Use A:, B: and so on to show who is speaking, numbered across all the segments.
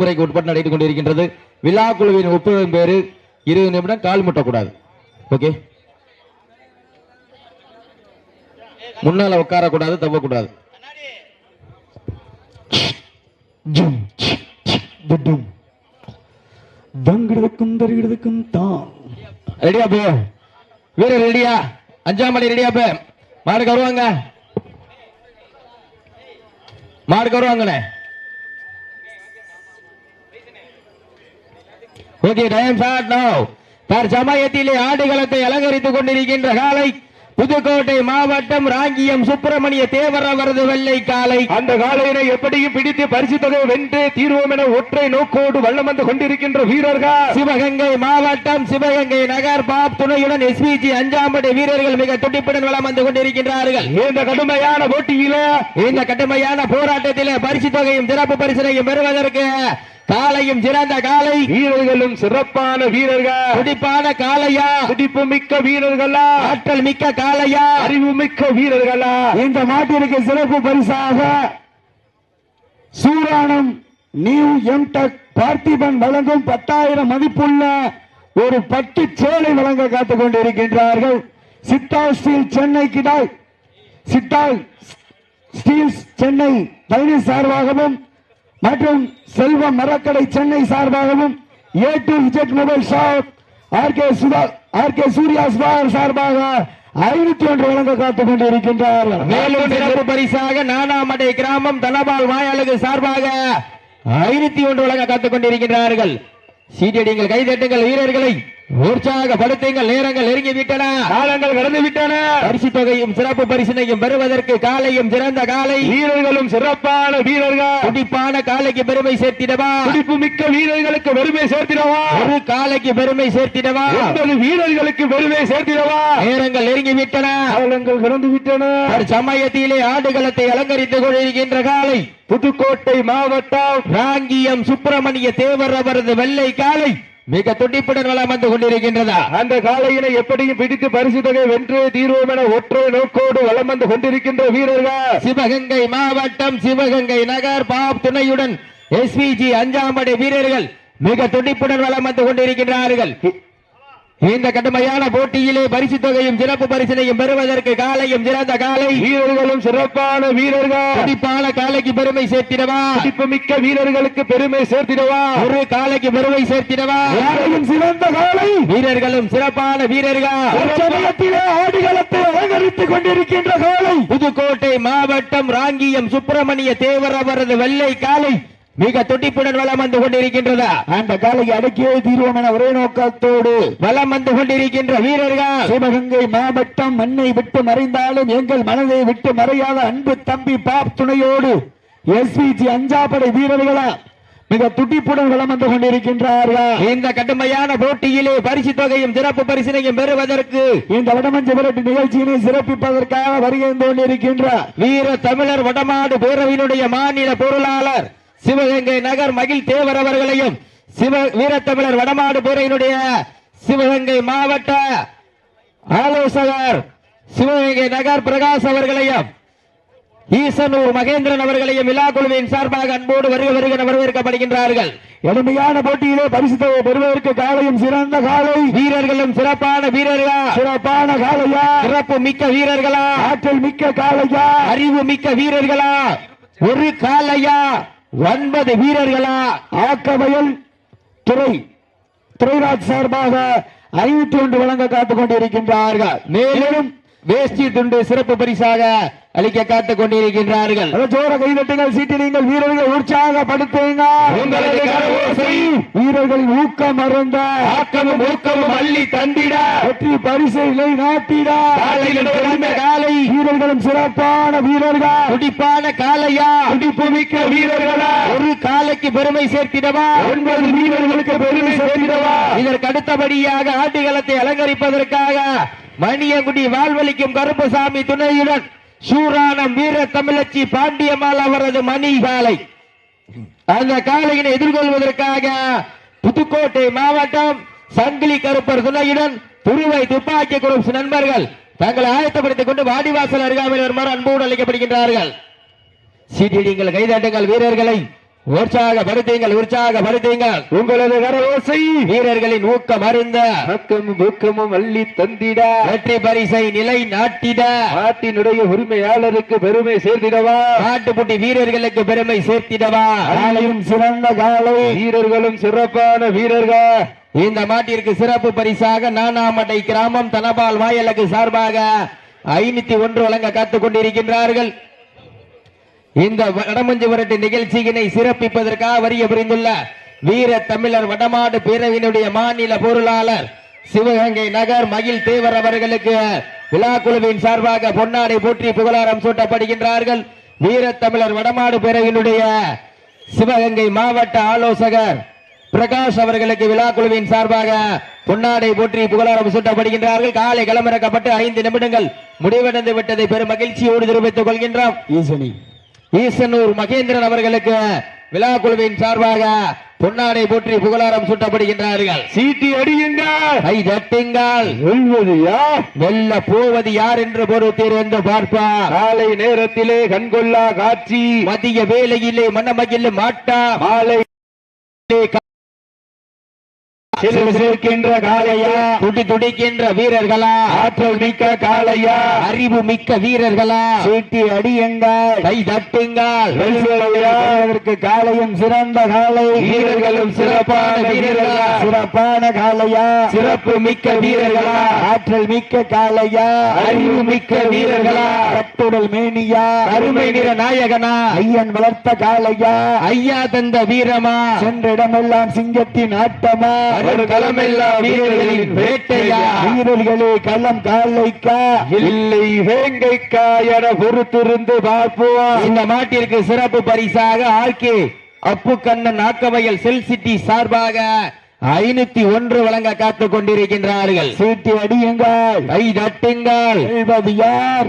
A: முறைக்கு உட்பட்டு நடைபெற்றுக் கொண்டிருக்கின்றது. விழா குழுவின் ஒப்புதலின் பேரு இருபது நிமிடம் கால் முட்டக்கூடாது. ஓகே முன்னால உட்காரக்கூடாது தப்பக்கூடாது.
B: தங்கிடுதுக்கும் தருகிடுதுக்கும் தான்.
A: ரெடியா போ வீரர் ரெடியா அஞ்சாம் மணி ரெடியா போ மாடுக்கு வருவாங்க மாடுக்கு வருவாங்கண்ணே ஓகே டைம் ஸ்டார்ட் நோ தற்சமயத்திலே ஆடுகளத்தை அலங்கரித்துக் கொண்டிருக்கின்ற காலை புதுக்கோட்டை மாவட்டம் ராங்கியம் சுப்பிரமணிய தேவர் அவரது வெள்ளை காலை.
B: அந்த காலையினை எப்படியும் பிடித்து பரிசு தொகை வென்று தீர்வோம் என ஒற்றை நோக்கோடு வள்ளம் வந்து கொண்டிருக்கின்ற வீரர்கள்.
A: சிவகங்கை மாவட்டம் சிவகங்கை நகர் பாப் துணையுடன் எஸ்பிஜி அஞ்சாம்படை வீரர்கள் மிக துடிப்புடன் வளம் வந்து கொண்டிருக்கின்றார்கள்.
B: இந்த கடுமையான போட்டியில
A: இந்த கடுமையான போராட்டத்திலே பரிசு தொகையும் சிறப்பு பரிசனையும் பெறுவதற்கு காலையும் சிறந்த காலை
B: வீரர்களும் சிறப்பான வீரர்கள்.
A: துடிப்பான காளையா.
B: துடிப்பு மிக்க வீரர்களா.
A: ஆற்றல் மிக்க காளையா.
B: அறிவு மிக்க வீரர்களா. இந்த மாட்டிற்கு சிறப்பு பரிசாக சூரானம் நியூ எம்டெக் பார்த்திபன் வழங்கும் பத்தாயிரம் மதிப்புள்ள ஒரு பட்டு சேலை வழங்க காத்துக் கொண்டிருக்கின்றார்கள். சித்தால் ஸ்டீல் சென்னை கிடாய். சித்தால் ஸ்டீல்ஸ் சென்னை பழனி சார்பாகவும் மற்றும் செல்வம் மரக்கடை சென்னை சார்பாகவும் A to விஜெட் mobile shop R K Sudha R K Surya Sudhakar சார்பாக ஐநூத்தி ஒன்று வழங்க காத்துக் கொண்டிருக்கின்றார்கள்
A: மேலும் சிறப்பு பரிசாக நானாமடை கிராமம் தனபால் வாயாளுக்கு சார்பாக ஐநூத்தி ஒன்று வழங்க காத்துக் கொண்டிருக்கின்றார்கள். சீட்டடிங்கள் கைதட்டுங்கள் வீரர்களை உற்சாகப்படுத்துங்கள் நேரங்கள் நெருங்கி விட்டன
B: காலங்கள் கடந்து விட்டன
A: பரிசு தொகையும் சிறப்பு பரிசினையும் பெறுவதற்கு காலையும் சிறந்த காலை.
B: வீரர்களும் சிறப்பான வீரர்கள்.
A: துடிப்பான காலைக்கு பெருமை சேர்த்திடவா?
B: துடிப்பு மிக்க வீரர்களுக்கு பெருமை சேர்த்திடவா?
A: ஒரு காலைக்கு பெருமை சேர்த்திடவா?
B: ஒன்பது வீரர்களுக்கு பெருமை சேர்த்திடவா?
A: நேரங்கள் நெருங்கி விட்டன
B: காலங்கள் கடந்து விட்டன
A: சமயத்திலே ஆடுகளத்தை அலங்கரித்துக் கொண்டிருக்கின்ற காலை.
B: புதுக்கோட்டை மாவட்டம்.
A: ராங்கியம் சுப்பிரமணிய தேவர் அவரது வெள்ளை காலை. மிக துடிப்புடன் வளம் வந்து கொண்டிருக்கின்றதா?
B: அந்த காளையினை எப்படியும் பிடித்து பரிசு தொகை வென்று தீர்வோம் என ஒற்றை நோக்கோடு வலம் வந்து கொண்டிருக்கின்ற வீரர்கள்.
A: சிவகங்கை மாவட்டம் சிவகங்கை நகர் பாப் துணையுடன் எஸ்பிஜி அஞ்சாம்படை வீரர்கள் மிக துடிப்புடன் வளம் வந்து கொண்டிருக்கின்றார்கள். இந்த கடுமையான போட்டியிலே பரிசு தொகையும் சிறப்பு பரிசினையும் பெறுவதற்கு காலையும் சிறந்த காலை.
B: வீரர்களும் சிறப்பான வீரர்கள்.
A: துடிப்பான காலைக்கு பெருமை சேர்த்திடவா?
B: துடிப்பு மிக்க வீரர்களுக்கு பெருமை சேர்த்திடவா?
A: ஒரு காலைக்கு பெருமை சேர்த்திடவா?
B: யாரையும் சிறந்த காலை.
A: வீரர்களும் சிறப்பான வீரர்கள்.
B: ஆடுகளத்தை அலங்கரித்துக் கொண்டிருக்கின்ற காலை.
A: புதுக்கோட்டை மாவட்டம் ராங்கியம் சுப்பிரமணிய தேவர் அவரது வெள்ளை காலை. மிக துடிப்புடன் வலம் வந்து கொண்டிருக்கின்றதா.
B: அந்த காலையை அடக்கியே தீர்வோம் என ஒரே நோக்கத்தோடு
A: வலம் வந்து கொண்டிருக்கின்ற வீரர்கள்.
B: சிவகங்கை மாவட்டம் மண்ணை விட்டு மறைந்தாலும் எங்கள் மனதை விட்டு மறையாத அன்பு தம்பி பாப் துணையோடு எஸ்பிஜி அஞ்சாப்படை வீரர்களா மிக துடிப்புடன் வலம் வந்து கொண்டிருக்கின்றார்கள்.
A: இந்த கடுமையான போட்டியிலே பரிசு தொகையும் சிறப்பு பரிசினையும் பெறுவதற்கு
B: இந்த வடமஞ்ச விரட்டு நிகழ்ச்சியினை சிறப்பிப்பதற்காக வருகை கொண்டிருக்கின்றார்
A: வீர தமிழர் வடமாடு பேரவையினுடைய மாநில பொருளாளர் சிவகங்கை நகர் மகிழ் தேவர் அவர்களையும் சிவ வீரத்தமிழர் வடமாடு பேரவையினுடைய சிவகங்கை மாவட்ட ஆலோசகர் சிவகங்கை நகர் பிரகாஷ் அவர்களையும் ஈசனூர் மகேந்திரன் அவர்களையும் விழா குழுவின் சார்பாக அன்போடு வருக வருகிற வரவேற்கப்படுகின்றார்கள்.
B: எளிமையான போட்டியிலே பரிசு தொகை பெறுவதற்கு காலையும் சிறந்த காலை.
A: வீரர்களும் சிறப்பான வீரர்களா?
B: சிறப்பான காலையா?
A: சிறப்பு மிக்க வீரர்களா?
B: ஆற்றல் மிக்க காலையா?
A: அறிவு மிக்க வீரர்களா? ஒரு காலையா? ஒன்பது வீரர்களா
B: ஆக்கவயல் துறை துறைராஜ் சார்பாக ஐநூத்தி ஒன்று வழங்க காத்துக் கொண்டிருக்கின்றார்கள்
A: மேலும் வேஷ்டி துண்டு சிறப்பு பரிசாக அளிக்க காத்துக் கொண்டிருக்கின்றார்கள்.
B: ஜோர கைதட்டுங்கள் சீட்டிடுங்கள் வீரர்கள் உற்சாகப்படுத்துங்க வீரர்களின் ஊக்கம் அருந்த
A: ஆக்கமும் ஊக்கமும் அள்ளி தந்திட.
B: வெற்றி பரிசை நாட்டிட.
A: காலையில் பிறந்த காலை.
B: வீரர்களும் சிறப்பான வீரர்கள்.
A: துடிப்பான காலையா?
B: துடிப்பு மிக்க வீரர்களா?
A: ஒரு காலைக்கு பெருமை சேர்த்திடவா?
B: ஒன்பது வீரர்களுக்கு பெருமை சேர்த்திடவா?
A: இதற்கு அடுத்தபடியாக ஆட்டுகளத்தை அலங்கரிப்பதற்காக மணியங்குடி வாழ்வழிக்கும் கருப்பசாமி துணையுடன் சூரானம் வீர தமிழச்சி பாண்டியம்மாள் அவரது மணி காலை அந்த காலையினை எதிர்கொள்வதற்காக புதுக்கோட்டை மாவட்டம் சங்கிலி கருப்பர் துணையுடன் துருவை துப்பாக்கி குரூப்ஸ் நண்பர்கள் தங்களை ஆயத்தப்படுத்திக் கொண்டு வாடிவாசல் அருகாமையில் வருமாறு அன்போடு அழைக்கப்படுகின்றார்கள். சீட்டிடிங்கள் கைதாட்டுங்கள் வீரர்களை. உற்சாகப்படுத்துங்கள் உற்சாகப்படுத்துங்கள்.
B: உங்களது கரவோசை
A: வீரர்களின் ஊக்கம் அருந்த
B: பக்கமும் ஊக்கமும் அள்ளி தந்திட.
A: வெற்றி பரிசை நிலை நாட்டிட.
B: நாட்டினுடைய உரிமையாளருக்கு பெருமை சேர்த்திடவா.
A: நாட்டுப்புட்டி வீரர்களுக்கு பெருமை சேர்த்திடவா.
B: காலையும் சிறந்த காலை. வீரர்களும் சிறப்பான வீரர்கள்.
A: இந்த மாட்டிற்கு சிறப்பு பரிசாக நானாமட்டை கிராமம் தனபால் வாயலுக்கு சார்பாக ஐநூத்தி ஒன்று வழங்க காத்துக் கொண்டிருக்கின்றார்கள். இந்த வடமஞ்சு விரட்டு நிகழ்ச்சியினை சிறப்பிப்பதற்காக வரிய புரிந்துள்ள வீர தமிழர் வடமாடு பேரவையினுடைய மாநில பொருளாளர் சிவகங்கை நகர் மகிழ் தேவர் அவர்களுக்கு விழா குழுவின் சார்பாக பொன்னாடை போற்றி புகழாரம் சூட்டப்படுகின்றார்கள். வீர தமிழர் வடமாடு பேரவையினுடைய சிவகங்கை மாவட்ட ஆலோசகர் பிரகாஷ் அவர்களுக்கு விழா குழுவின் சார்பாக பொன்னாடை போற்றி புகழாரம் சூட்டப்படுகின்றார்கள். காலை களமிறக்கப்பட்டு ஐந்து நிமிடங்கள் முடிவடைந்து விட்டதை பெரும் மகிழ்ச்சியோடு தெரிவித்துக் கொள்கின்றோம்.
B: ஈசனி.
A: ஈசனூர் மகேந்திரன் அவர்களுக்கு விழா குழுவின் சார்பாக பொன்னாடை போற்றி புகழாரம் சூட்டப்படுகின்றார்கள்.
B: சீட்டி அடியுங்கள்.
A: கை தட்டுங்கள்.
B: வெல்வது யார்?
A: வெல்ல போவது யார் என்று பொறுத்தீர் என்று பார்ப்பார்.
B: காலை நேரத்திலே கண்கொள்ளா காட்சி.
A: மதிய வேலையிலே மனமகிழ் மாட்டா.
B: மாலை சிலுசிலுக்கின்ற காளையா
A: துடி துடிக்கின்ற வீரர்களா
B: ஆற்றல் மிக்க காளையா
A: அறிவு மிக்க வீரர்களா
B: சீட்டி அடியுங்கள்
A: கை தட்டுங்கள்.
B: வெல்வதற்கு காளையும் சிறந்த காளை
A: வீரர்களும் சிறப்பான வீரர்களா.
B: சிறப்பான காளையா
A: சிறப்பு மிக்க வீரர்களா.
B: ஆற்றல் மிக்க காளையா
A: அறிவு மிக்க வீரர்களா.
B: கட்டுடல் மேனியா
A: அருமை நிற நாயகனா.
B: ஐயன் வளர்த்த காளையா
A: ஐயா தந்த வீரமா.
B: சென்ற இடமெல்லாம் சிங்கத்தின் ஆட்டமா.
A: வீரர்களின் வேட்டையா?
B: வீரர்களே களம் காலைக்கா? இல்லை வேங்கைக்கா என பொறுத்திருந்து பார்ப்போம்.
A: இந்த மாட்டிற்கு சிறப்பு பரிசாக RK Appu Kannan Akkavayal cell city சார்பாக ஐநூத்தி ஒன்று வழங்க காத்துக் கொண்டிருக்கின்றார்கள்
B: சீட்டி அடியுங்கள்.
A: கை தட்டுங்கள் போவது யார்?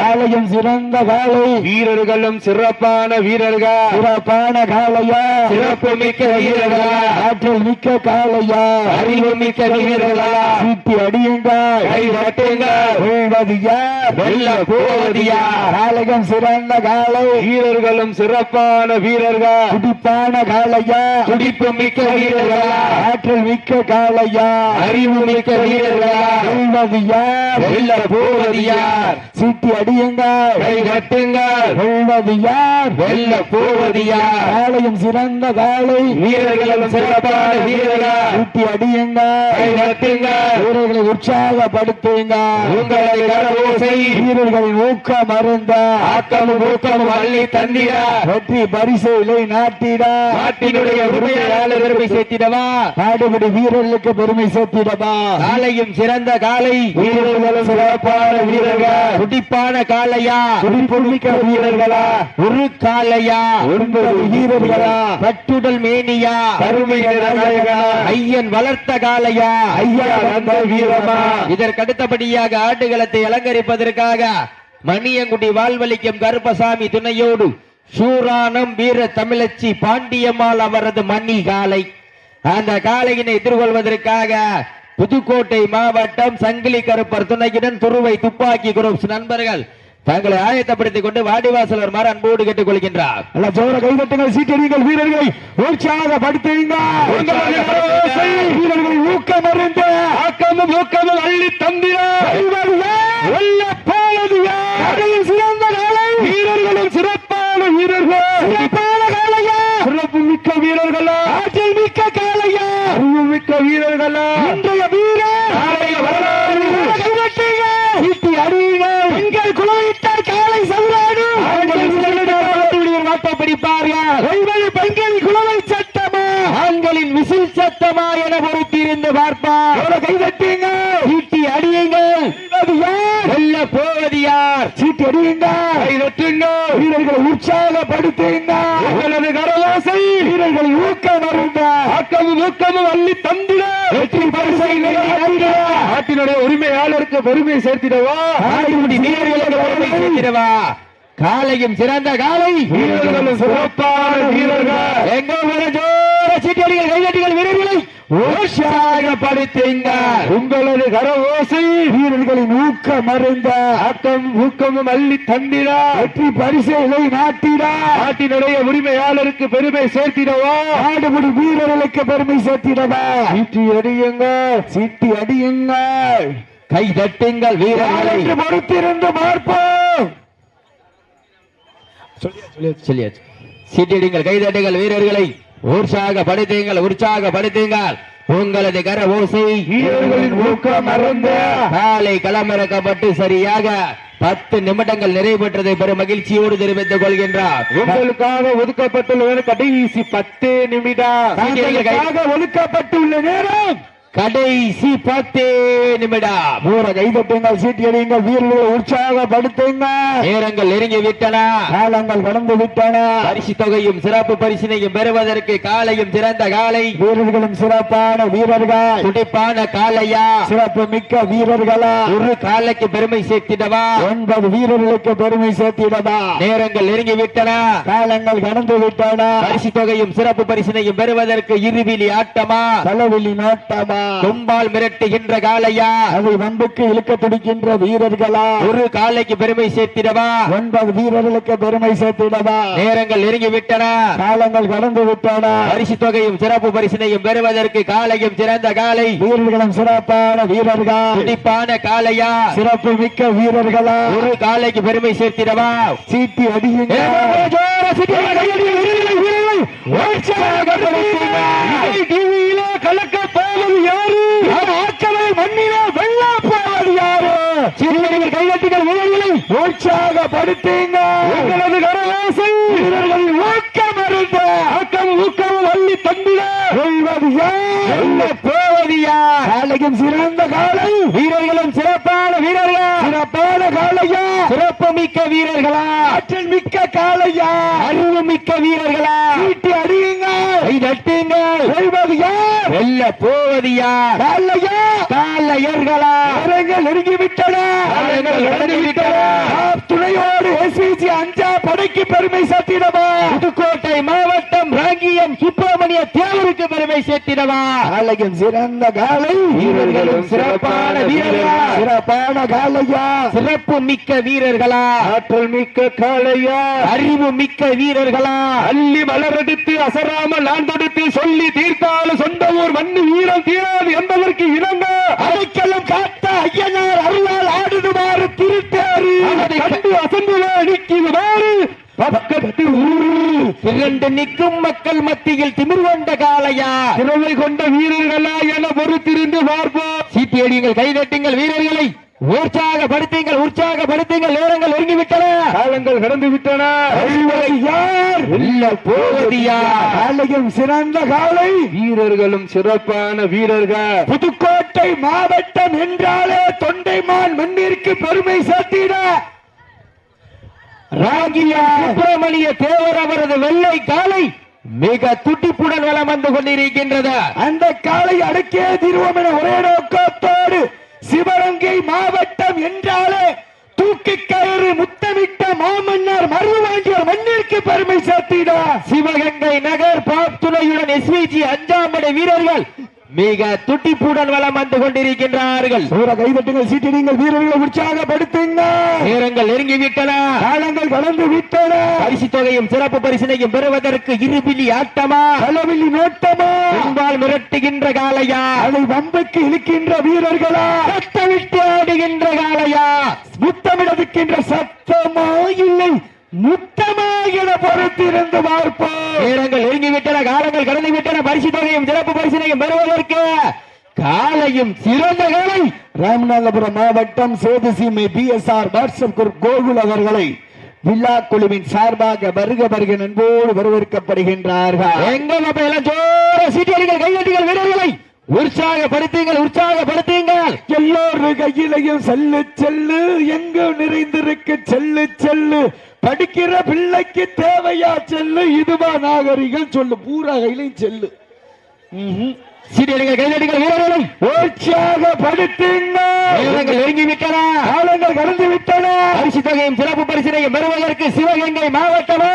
B: காளையும் சிறந்த காளை வீரர்களும் சிறப்பான வீரர்கள். சிறப்பான காளையா
A: சிறப்பு மிக்க வீரர்களா.
B: ஆற்றல் மிக்க காளையா
A: அறிவு மிக்க வீரர்களா.
B: சீட்டி அடியுங்கள்.
A: கை தட்டுங்கள்
B: வெல்வது யார்
A: வெல்லப் போவது யார்?
B: காளையும் சிறந்த காளை வீரர்களும் சிறப்பான வீரர்கள். துடிப்பான காளையா
A: துடிப்பு மிக்க வீரர்களா?
B: ஆற்றல் மிக்க காளையா?
A: அறிவு மிக்க வீரர்களா?
B: வெல்வது யார்
A: வெல்லப் போவது யார்?
B: சீட்டி அடியுங்கள்
A: கை தட்டுங்கள்
B: வெல்வது யார்
A: வெல்லப் போவது யார்?
B: காளையும் சிறந்த காளை.
A: வீரர்களும் சிறப்பான வீரர்களா?
B: சீட்டி அடியுங்கள்
A: கை தட்டுங்கள்
B: வீரர்களை உற்சாகப்படுத்துங்க.
A: உங்களது கரவோசை
B: வீரர்களின் ஊக்கம் அருந்த.
A: ஆக்கமும் ஊக்கமும் அள்ளி தந்திட.
B: வெற்றி பரிசைகளை நாட்டிட.
A: நாட்டினுடைய உரிமையாளர் பெருமை சேர்த்திடவா?
B: நாடுபடி வீரர்களுக்கு பெருமை சேர்த்திடவா?
A: காலையும் சிறந்த காலை.
B: வீரர்களும் சிறப்பான வீரர்கள்.
A: துடிப்பான காளையா
B: துடிப்புமிக்க வீரர்களா?
A: ஒரு காளையா
B: ஒன்பது வீரர்களா?
A: கட்டுடல் மேனியா?
B: நாயகனா
A: ஐயன் வளர்த்த காளையா
B: ஐயா வந்த வீரமா?
A: இதற்கடுத்தபடியாக ஆட்டுகளத்தை அலங்கரிப்பதற்காக மணியங்குடி வாழ்வழிக்கும் கருப்பசாமி துணையோடு சூரானம் வீர தமிழச்சி பாண்டியம்மாள் அவரது மணி காலை. அந்த காளையினை எதிர்கொள்வதற்காக புதுக்கோட்டை மாவட்டம் சங்கிலி கருப்பர் துணையுடன் துருவை துப்பாக்கி குரூப்ஸ் நண்பர்கள் தங்களை ஆயத்தப்படுத்திக் கொண்டு வாடிவாசல் வருமாறு அன்போடு கேட்டுக் கொள்கின்றார்.
B: ஜோர கைதட்டுங்கள் சீட்டடிங்கள் வீரர்களை உற்சாகப்படுத்துங்க வீரர்களை ஊக்கம் அறிந்து ஆக்கமும் ஊக்கமும் அள்ளி தந்திர சிறந்த காலை வீரர்களும் சிறப்பான வீரர்கள் சிறப்பான காலையா சிறப்பு மிக்க வீரர்களா ஆற்றல் மிக்க காலையா அறிவு மிக்க வீரர்களா இன்றைய வீரர் நாளைய வரலாறு கைதட்டுங்க சீட்டி அடியுங்கள் பெண்கள் குழுவிட்டார் காலை சதுராடு நாட்டை பிடிப்பார்கள் ஒன்பது பெண்கள் குழுவை சட்டமா ஆண்களின் விசில் சத்தமா என பொறுத்திருந்து பார்ப்பார் கைதட்டுங்க சீட்டி அடியுங்கள் வெல்ல போவது யார் சீட்டி அடியுங்க கைதட்டுங்க. வீரர்களை உற்சாகப்படுத்துங்க. உங்களது கரவாசை வீரர்களை ஊக்கம் அருந்த ஆக்கமும் ஊக்கமும் அள்ளி தந்திட. வெற்றி பரிசை நாட்டினுடைய உரிமையாளருக்கு பெருமை சேர்த்திடவா?
A: வீரர்களுக்கு பெருமை சேர்த்திடவா? காலையும் சிறந்த காலை.
B: வீரர்களும் சிறப்பான வீரர்கள்.
A: எங்கோ ஜோர சீட்டடிகள் கைதட்டிகள் வீரர்களை உற்சாகப்படுத்துங்கள்
B: உங்களது கரவோசை வீரர்களின் ஊக்கம் அறிந்த ஆட்டம் ஊக்கமும் அள்ளி தந்திட. வெற்றி பரிசைகளை நாட்டிட. நாட்டினுடைய உரிமையாளருக்கு பெருமை சேர்த்திடவா. நாடுபடி வீரர்களுக்கு பெருமை சேர்த்திடவா. சீட்டி அடியுங்கள். சீட்டி அடியுங்கள்.
A: கை தட்டுங்கள் வீரர்களை.
B: நாளைக்கு பொறுத்திருந்து பார்ப்போம்
A: சொல்லியாச்சு சீட்டிடுங்கள் கை தட்டுங்கள் வீரர்களை. உற்சாகப்படுத்துங்கள் உற்சாகப்படுத்துங்கள். உங்களது கர ஓசை
B: வீரர்களின் ஊக்கம் அறிந்த
A: காலை களமிறக்கப்பட்டு சரியாக பத்து நிமிடங்கள் நிறைவு பெற்றதை பெரும் மகிழ்ச்சியோடு தெரிவித்துக் கொள்கின்றார்.
B: உங்களுக்காக ஒதுக்கப்பட்டுள்ள கடைசி பத்து நிமிடம். ஒதுக்கப்பட்டுள்ள நேரம்.
A: கடைசி பத்து நிமிடம்.
B: ஊர கைதட்டுங்கள் சீட்டி அடியுங்கள் வீரர்களை உற்சாகப்படுத்துங்க
A: நேரங்கள் நெருங்கி விட்டன
B: காலங்கள் கடந்து விட்டன
A: பரிசு தொகையும் சிறப்பு பரிசினையும் பெறுவதற்கு காலையும் சிறந்த காலை.
B: வீரர்களும் சிறப்பான வீரர்கள்.
A: துடிப்பான காலையா?
B: சிறப்பு மிக்க வீரர்களா?
A: ஒரு காலைக்கு பெருமை சேர்த்திடவா?
B: ஒன்பது வீரர்களுக்கு பெருமை சேர்த்திடவா?
A: நேரங்கள் நெருங்கி விட்டன
B: காலங்கள் கடந்து விட்டன
A: பரிசு தொகையும் சிறப்பு பரிசினையும் பெறுவதற்கு இருவிலி ஆட்டமா?
B: தலைவிழி நோட்டமா?
A: கொம்பால் மிரட்டுகின்ற காலையா
B: அதை வம்புக்கு இழுக்க துடிக்கின்ற வீரர்களா
A: ஒரு காலைக்கு பெருமை சேர்த்திடவா
B: ஒன்பது வீரர்களுக்கு பெருமை சேர்த்திடவா
A: நேரங்கள் நெருங்கி விட்டன
B: காலங்கள் கடந்து விட்டன
A: பரிசு தொகையும் சிறப்பு பரிசினையும் பெறுவதற்கு காலையும் சிறந்த காலை
B: வீரர்களும் சிறப்பான வீரர்கள்
A: துடிப்பான காலையா
B: சிறப்பு மிக்க வீரர்களா
A: ஒரு காலைக்கு பெருமை சேர்த்திடவா
B: சீட்டி அடியுங்க கலக்க போவது யாரு? ஆட்களை மண்ணில வெள்ள போவது யாரு? சிறுவர்கள் கைதட்டுகள் வீரர்களை உற்சாகப்படுத்துங்க உங்களது கரவாசை வீரர்களின் ஊக்கம் அறிந்த ஆக்கம் ஊக்கம் அள்ளி தந்திட வெல்வது யார்? வெல்ல போவது யார்? காலையும் சிறந்த காலை. வீரர்களும் சிறப்பான வீரர்கள். சிறப்பான காலையா
A: சிறப்பு மிக்க வீரர்களா.
B: ஆற்றல் மிக்க காலையா
A: அறிவு மிக்க வீரர்களா.
B: வீட்டு அடியுங்க.
A: கை தட்டுங்கள்
B: வெல்வது யார்
A: வெல்ல போவது யார்
B: காலையா
A: காலையர்களா
B: நேரங்கள் நெருங்கி விட்டன
A: காலங்கள் கடந்து விட்டன.
B: ஆப் துணையோடு எஸ்பிசி அஞ்சா படைக்கு பெருமை சேர்த்திடவா.
A: புதுக்கோட்டை மாவட்டம் ராங்கியம் சுப்பிரமணிய தேவருக்கு பெருமை சேர்த்திடவா.
B: காலையும் சிறந்த காலை
A: வீரர்களும் சிறப்பான வீரர்களா.
B: சிறப்பான காலையா?
A: சிறப்பு மிக்க வீரர்களா?
B: ஆற்றல் மிக்க காலையா
A: அறிவு மிக்க வீரர்களா?
B: அள்ளி மலரெடுத்து அசராமல் நான் தொடுத்து சொல்லி தீர்த்தாலும் சொந்த ஊர் மண்ணு வீரம் தீராது என்பதற்கு இணங்க அடைக்கலம் காத்த ஐயனார் அருளால் ஆடுதுமாறு அதை கண்டு அசந்து நிற்குமாறு பக்கத்து
A: இரண்டு நிற்கும் மக்கள் மத்தியில் திமிர் கொண்ட காலையா
B: திறமை கொண்ட வீரர்களா என பொறுத்திருந்து பார்ப்போம்.
A: சீட்டி அடியுங்கள் கைதட்டுங்கள் வீரர்களை. உற்சாகப்படுத்துங்கள் உற்சாகப்படுத்துங்கள் நேரங்கள் நெருங்கிவிட்டன
B: காலங்கள் கடந்து விட்டன யார்?
A: வெல்ல போவது யார்?
B: காலையும் சிறந்த காலை. வீரர்களும் சிறப்பான வீரர்கள். புதுக்கோட்டை மாவட்டம் என்றாலே தொண்டைமான் மண்ணிற்கு பெருமை சேர்த்திட.
A: ராகியா சுப்பிரமணிய தேவர் அவரது வெள்ளை காலை மிக துட்டிப்புடன் வலம் வந்து கொண்டிருக்கின்றது.
B: அந்த காலை அடக்கிய தீர்வோம் என ஒரே நோக்கத்தோடு சிவகங்கை மாவட்டம் என்றாலே தூக்கி கயிறு முத்தமிட்ட மாமன்னர் மருதுவாங்கியர் மண்ணிற்கு பெருமை சேர்த்திட.
A: சிவகங்கை நகர் பாப்துணையுடன் எஸ்விஜி அஞ்சாம் படை வீரர்கள் மிக துட்டிப்புடன் வலம் வந்து கொண்டிருக்கின்றார்கள்.
B: சூர கைதட்டுங்கள் சீட்டிடுங்கள் வீரர்களை உற்சாகப்படுத்துங்க
A: நேரங்கள் நெருங்கிவிட்டன.
B: காலங்கள் கடந்து விட்டன.
A: பரிசு தொகையும் சிறப்பு பரிசினையும் பெறுவதற்கு இருபிலி ஆட்டமா?
B: அளவில் நோட்டமா
A: பெண்பால் மிரட்டுகின்ற காலையா
B: அதை வம்புக்கு இழுக்கின்ற வீரர்களா?
A: சத்தமிட்டு ஆடுகின்ற காலையா
B: முத்தமிடதுக்கின்ற சத்தமா? இல்லை முத்தமா என பொறுத்திருந்து பார்ப்போம்.
A: நேரங்கள் நெருங்கிவிட்டன காலங்கள் கடந்து விட்டன பரிசு தொகையும் சிறப்பு பரிசினையும் பெறுவதற்கு காலையும் சிறந்த காலை
B: ராமநாதபுரம் மாவட்டம் Sethuseemai P S R WhatsApp Gokul அவர்களை விழா குழுவின் சார்பாக வருக வருக நண்போடு வரவேற்கப்படுகின்றார்கள்.
A: எங்க அப்ப எல்லாம் ஜோர சீட்டியடிகள் கையடிகள் வீரர்களை. உற்சாகப்படுத்துங்கள் உற்சாகப்படுத்துங்கள்.
B: எல்லோரு கையிலையும் செல்லு செல்லு. எங்கு நிறைந்திருக்கு செல்லு செல்லு. படிக்கிற பிள்ளைக்கு தேவையா செல்லு? இதுவா நாகரிகம் சொல்லு. பூரா கையிலையும் செல்லு. ம்ஹும்.
A: சீட்டியடிகள் கையடிகள் வீரர்களை
B: உற்சாகப்படுத்துங்க
A: நேரங்கள் நெருங்கிவிட்டன.
B: காலங்கள் கடந்து விட்டன
A: பரிசு தொகையும் சிறப்பு பரிசினையும் பெறுவதற்கு சிவகங்கை மாவட்டமா?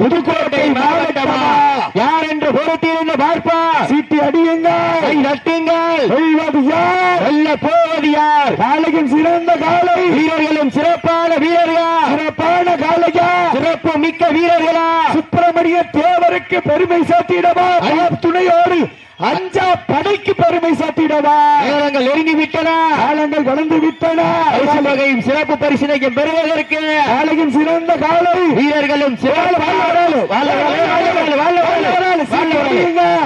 A: புதுக்கோட்டை மாவட்டமா? யார் என்று பொறுத்திருந்து பார்ப்பா.
B: சீட்டி அடியுங்கள்.
A: கை நட்டுங்கள்
B: வெல்வது யார்?
A: வெல்ல போவது யார்?
B: காளையின் சிறந்த காளை
A: வீரர்களும் சிறப்பான வீரர்கள்?
B: சிறப்பான காளையா
A: சிறப்பு மிக்க வீரர்களா?
B: சுப்பிரமணிய தேவருக்கு பெருமை சாத்திடவா துணையோடு அஞ்சா படைக்கு பெருமை சாத்திடவா
A: நேரங்கள் நெருங்கி விட்டன
B: காலங்கள் கடந்து விட்டன
A: வகையும் சிறப்பு பரிசினையும் பெறுவதற்கு
B: காளையின் சிறந்த காளை
A: வீரர்களும் சிறப்பு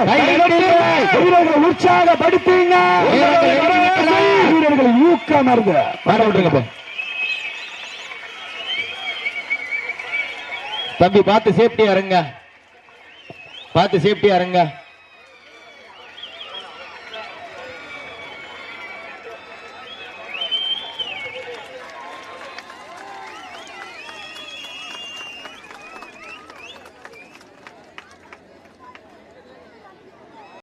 B: வீரர்களை உற்சாகப்படுத்துங்க வீரர்களை ஊக்கமருங்க
A: தம்பி பார்த்து சேஃப்டி இறங்க பார்த்து சேஃப்டி இறங்க